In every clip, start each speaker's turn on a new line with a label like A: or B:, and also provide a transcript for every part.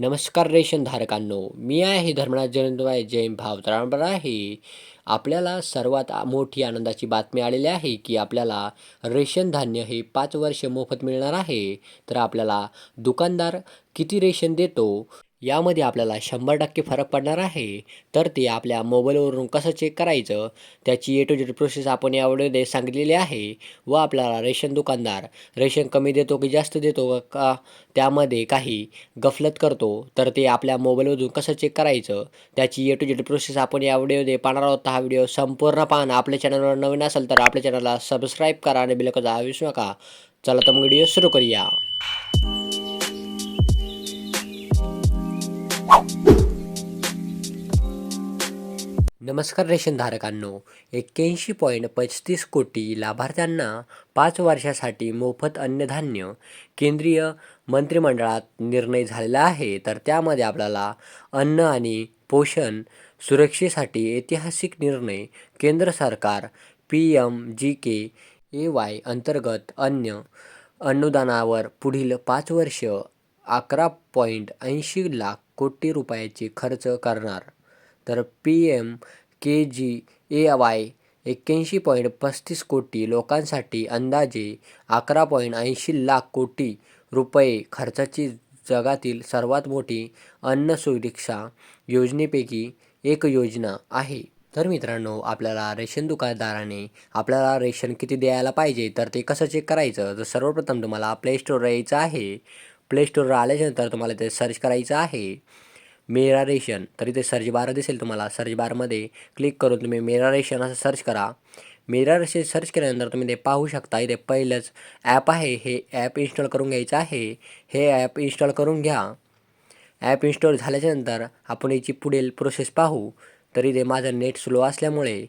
A: नमस्कार रेशन धारकांनो मी आहे धर्मराज जयंतवाय जैन भाव तर आहे. आपल्याला सर्वात मोठी आनंदाची बातमी आलेली आहे की आपल्याला रेशन धान्य हे पाच वर्ष मोफत मिळणार आहे. तर आपल्याला दुकानदार किती रेशन देतो? यामध्ये आपल्याला शंभर टक्के फरक पडणार आहे. तर ते आपल्या मोबाईलवरून कसं चेक करायचं त्याची ए टू जेड प्रोसेस आपण या सांगितलेली आहे व आपल्याला रेशन दुकानदार रेशन कमी देतो की जास्त देतो का त्यामध्ये काही गफलत करतो. तर ते आपल्या मोबाईलवरून कसं चेक करायचं त्याची ए टू जेड प्रोसेस आपण या व्हिडिओमध्ये पाहणार आहोत. हा व्हिडिओ संपूर्ण पाहणं आपल्या चॅनलवर नवीन असेल तर आपल्या चॅनलला सबस्क्राईब करा आणि बिलकजा विसरू नका. चला तर मग व्हिडिओ सुरू करूया. नमस्कार रेशनधारकांनो एक्क्याऐंशी पॉईंट पस्तीस कोटी लाभार्थ्यांना पाच वर्षासाठी मोफत अन्नधान्य केंद्रीय मंत्रिमंडळात निर्णय झालेला आहे. तर त्यामध्ये आपल्याला अन्न आणि पोषण सुरक्षेसाठी ऐतिहासिक निर्णय केंद्र सरकार P M G K A Y अंतर्गत अन्न अनुदानावर पुढील पाच वर्ष अकरा पॉईंट ऐंशी लाख कोटी रुपयाचे खर्च करणार. तर P M K G A Y एक्क्याऐंशी पॉईंट पस्तीस कोटी लोकांसाठी अंदाजे अकरा पॉईंट ऐंशी लाख कोटी रुपये खर्चाची जगातील सर्वात मोठी अन्न सुरक्षा योजनेपैकी एक योजना आहे. तर मित्रांनो आपल्याला रेशन दुकानदाराने आपल्याला रेशन किती द्यायला पाहिजे तर ते कसं चेक करायचं? तर सर्वप्रथम तुम्हाला प्ले स्टोर यायचं आहे. प्ले स्टोरवर आल्याच्यानंतर तुम्हाला ते सर्च करायचं आहे. मेरा रेशन. ते सर्च बार दिसेल तुम्हाला. सर्च बारमध्ये क्लिक करून तुम्ही मेरा रेशन असं सर्च करा. मेरा रेशन सर्च केल्यानंतर तुम्ही ते पाहू शकता. इथे पहिलंच ॲप आहे. हे ॲप इन्स्टॉल करून घ्यायचं आहे. हे ॲप इन्स्टॉल करून घ्या. ॲप इन्स्टॉल झाल्याच्यानंतर आपण याची पुढील प्रोसेस पाहू. तरी ते माझं नेट स्लो असल्यामुळे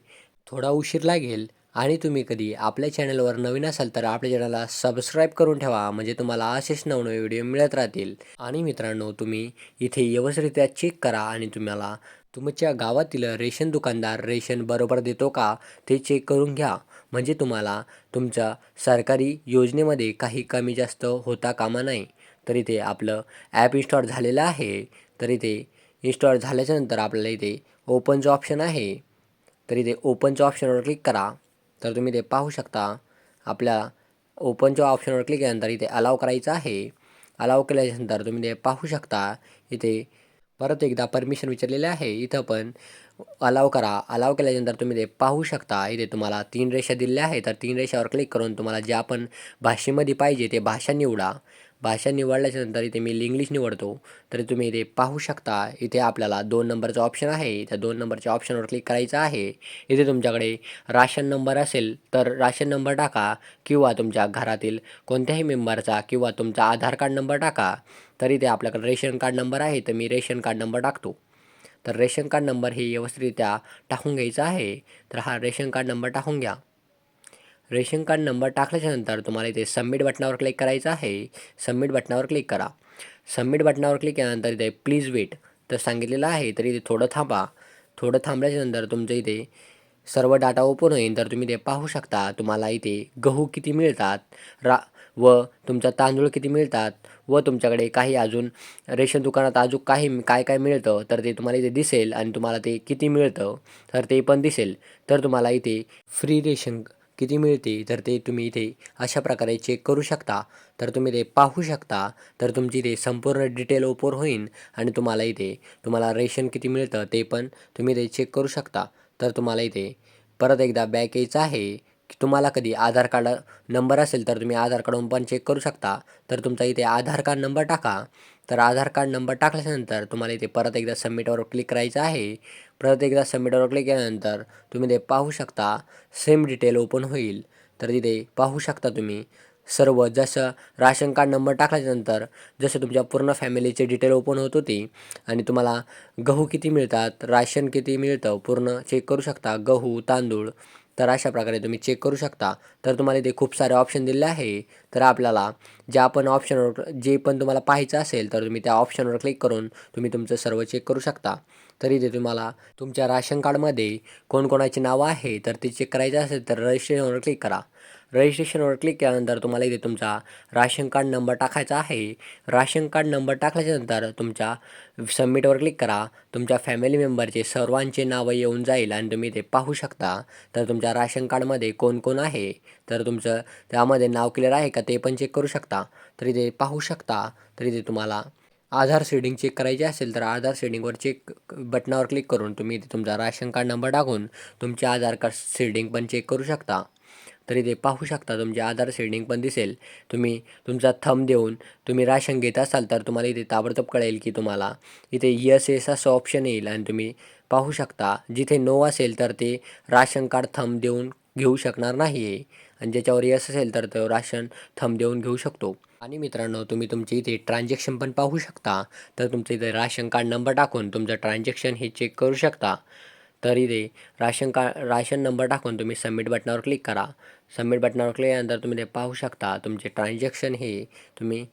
A: थोडा उशीर लागेल. आणि तुम्ही कधी आपल्या चॅनलवर नवीन असाल तर आपल्या चॅनलला सबस्क्राईब करून ठेवा. म्हणजे तुम्हाला असेच नवनवे व्हिडिओ मिळत राहतील. आणि मित्रांनो तुम्ही इथे व्यवस्थितरित्या चेक करा आणि तुम्हाला तुमच्या गावातील रेशन दुकानदार रेशन बरोबर देतो का ते चेक करून घ्या. म्हणजे तुम्हाला तुमच्या सरकारी योजनेमध्ये काही कमी जास्त होता कामा नाही. तर इथे आपलं ॲप इन्स्टॉल झालेलं आहे. तर इथे इन्स्टॉल झाल्याच्यानंतर आपल्याला इथे ओपनचं ऑप्शन आहे. तर इथे ओपनच्या ऑप्शनवर क्लिक करा. तर तुम्ही ते पाहू शकता. आपल्या ओपनच्या ऑप्शनवर क्लिक केल्यानंतर इथे अलाव करायचं आहे. अलाव केल्यानंतर तुम्ही ते पाहू शकता. इथे परत एकदा परमिशन विचारलेले आहे. इथं पण अलाव करा. अलाव केल्यानंतर तुम्ही ते पाहू शकता. इथे तुम्हाला तीन रेषा दिलेल्या आहे तर तीन रेषावर क्लिक करून तुम्हाला ज्या पण भाषेमध्ये पाहिजे ते भाषा निवडा. भाषा निवडल्याच्या नंतर इथे मी इंग्लिश निवडतो. तर तुम्ही इथे पाहू शकता इथे आपल्याला दोन नंबरचा ऑप्शन आहे. त्या दोन नंबरच्या ऑप्शनवर क्लिक करायचं आहे. इथे तुमच्याकडे राशन नंबर असेल तर राशन नंबर टाका किंवा तुमच्या घरातील कोणत्याही मेंबरचा किंवा तुमचा आधार कार्ड नंबर टाका. तर इथे आपल्याकडे रेशन कार्ड नंबर आहे तर मी रेशन कार्ड नंबर टाकतो. तर रेशन कार्ड नंबर हे व्यवस्थितरित्या टाकून घ्यायचा आहे. तर हा रेशन कार्ड नंबर टाकून घ्या. रेशन कार्ड नंबर टाकल्याच्यानंतर तुम्हाला इथे सबमिट बटनावर क्लिक करायचं आहे. सबमिट बटनावर क्लिक करा. सबमिट बटनावर क्लिक केल्यानंतर इथे प्लीज वेट तर सांगितलेलं आहे तर इथे थोडं थांबा. थोडं थांबल्याच्यानंतर तुमचं इथे सर्व डाटा ओपन होईल. तर तुम्ही ते पाहू शकता तुम्हाला इथे गहू किती मिळतात रा व तुमचा तांदूळ किती मिळतात व तुमच्याकडे काही अजून रेशन दुकानात अजून काही काय काय मिळतं तर ते तुम्हाला इथे दिसेल आणि तुम्हाला ते किती मिळतं तर ते पण दिसेल. तर तुम्हाला इथे फ्री रेशन किती मिळते तर ते तुम्ही इथे अशा प्रकारे चेक करू शकता. तर तुम्ही ते पाहू शकता. तर तुमची ते संपूर्ण डिटेल ओपन होईल आणि तुम्हाला इथे तुम्हाला रेशन किती मिळतं ते पण तुम्ही ते चेक करू शकता. तर तुम्हाला इथे परत एकदा बॅक यायचं आहे. तुम्हाला कधी आधार कार्ड नंबर असेल तर तुम्ही आधार कार्डवरून पण चेक करू शकता. तर तुमचा इथे आधार कार्ड नंबर टाका. तर आधार कार्ड नंबर टाकल्यानंतर तुम्हाला इथे परत एकदा सबमिटवर क्लिक करायचं आहे. परत एकदा सबमिटवर क्लिक केल्यानंतर तुम्ही ते पाहू शकता सेम डिटेल ओपन होईल. तर तिथे पाहू शकता तुम्ही सर्व जसं राशन कार्ड नंबर टाकल्याच्यानंतर जसं तुमच्या पूर्ण फॅमिलीचे डिटेल ओपन होत होती आणि तुम्हाला गहू किती मिळतात राशन किती मिळतं पूर्ण चेक करू शकता. गहू तांदूळ तर अशा प्रकारे तुम्ही चेक करू शकता. तर तुम्हाला इथे खूप सारे ऑप्शन दिले आहे. तर आपल्याला ज्या पण ऑप्शनवर जे पण तुम्हाला पाहायचं असेल तर तुम्ही त्या ऑप्शनवर क्लिक करून तुम्ही तुमचं सर्व चेक करू शकता. तर इथे तुम्हाला तुमच्या राशन कार्डमध्ये कोणकोणाची नावं आहे तर ते चेक करायचं असेल तर रजिस्ट्रेशनवर क्लिक करा. रजिस्ट्रेशनवर क्लिक केल्यानंतर तुम्हाला इथे तुमचा राशन कार्ड नंबर टाकायचा आहे. राशन कार्ड नंबर टाकल्याच्यानंतर तुमच्या सबमिटवर क्लिक करा. तुमच्या फॅमिली मेंबरचे सर्वांचे नावं येऊन जाईल आणि तुम्ही ते पाहू शकता. तर तुमच्या राशन कार्डमध्ये कोण कोण आहे? तर तुमचं त्यामध्ये नाव क्लिअर आहे का ते पण चेक करू शकता. तर इथे पाहू शकता. तर इथे तुम्हाला आधार सेडिंग चेक करायची असेल तर आधार सेडिंगवर चेक बटनावर क्लिक करून तुम्ही इथे तुमचा राशन कार्ड नंबर टाकून तुमचे आधार कार्ड शेडिंग पण चेक करू शकता. तर इथे पाहू शकता तुमचे आधार शेडिंग पण दिसेल. तुम्ही तुमचा थंब देऊन तुम्ही राशन घेत असाल तर तुम्हाला इथे ताबडतोब कळेल की तुम्हाला इथे यस एस असं ऑप्शन येईल आणि तुम्ही पाहू शकता. जिथे नो असेल तर ते राशन कार्ड थंब देऊन घेऊ शकणार नाही आहे आणि ज्याच्यावर यस असेल तर तो राशन थंब देऊन घेऊ शकतो. आणि मित्रांनो तुम्ही तुमचे इथे ट्रान्झॅक्शन पण पाहू शकता. तर तुमचं इथे राशन कार्ड नंबर टाकून तुमचं ट्रान्झॅक्शन हे चेक करू शकता. तर इथे राशन कार्ड राशन नंबर टाकून तुम्ही सबमिट बटनावर क्लिक करा. सबमिट बटनावर क्लिक केल्यानंतर तुम्ही ते पाहू शकता तुमचे ट्रान्झॅक्शन हे तुम्ही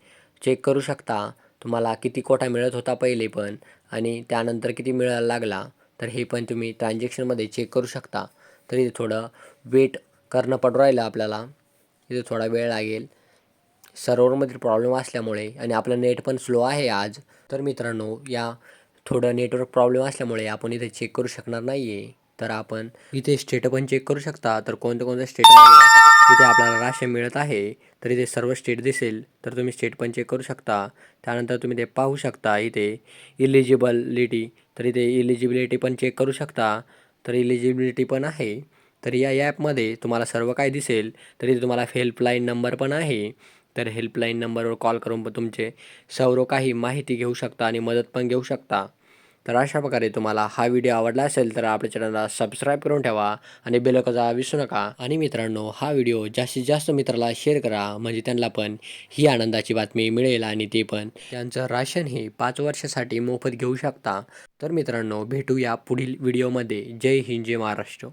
A: चेक करू शकता. तुम्हाला किती कोटा मिळत होता पहिले पण आणि त्यानंतर किती मिळायला लागला तर हे पण तुम्ही ट्रान्झॅक्शनमध्ये चेक करू शकता. तर इथे थोडं वेट करणं पडू राहिलं आपल्याला. इथे थोडा वेळ लागेल. सर्व्हरमधील प्रॉब्लेम असल्यामुळे आणि आपलं नेट पण स्लो आहे आज. तर मित्रांनो या थोडं नेटवर्क प्रॉब्लेम असल्यामुळे आपण इथे चेक करू शकणार नाही आहे तर आपण इथे स्टेट पण चेक करू शकता. तर कोणत्या कोणत्या स्टेटमध्ये इथे आपल्याला राशन मिळत आहे तर इथे सर्व स्टेट दिसेल. तर तुम्ही स्टेट पण चेक करू शकता. त्यानंतर तुम्ही ते पाहू शकता इथे इलिजिबलिटी तर इथे इलिजिबिलिटी पण चेक करू शकता. तर इलिजिबिलिटी पण आहे. तर या ॲपमध्ये तुम्हाला सर्व काय दिसेल. तरी तुम्हाला हेल्पलाईन नंबर पण आहे. तर हेल्पलाईन नंबरवर कॉल करून पण तुमचे सर्व काही माहिती घेऊ शकता आणि मदत पण घेऊ शकता. तर अशा प्रकारे तुम्हाला हा व्हिडिओ आवडला असेल तर आपल्या चॅनलला सबस्क्राईब करून ठेवा आणि बेलकजा विसरू नका. आणि मित्रांनो हा व्हिडिओ जास्तीत जास्त मित्राला शेअर करा. म्हणजे त्यांना पण ही आनंदाची बातमी मिळेल आणि ते पण त्यांचं राशन हे पाच वर्षासाठी मोफत घेऊ शकता. तर मित्रांनो भेटूया पुढील व्हिडिओमध्ये जय हिंद जय महाराष्ट्र.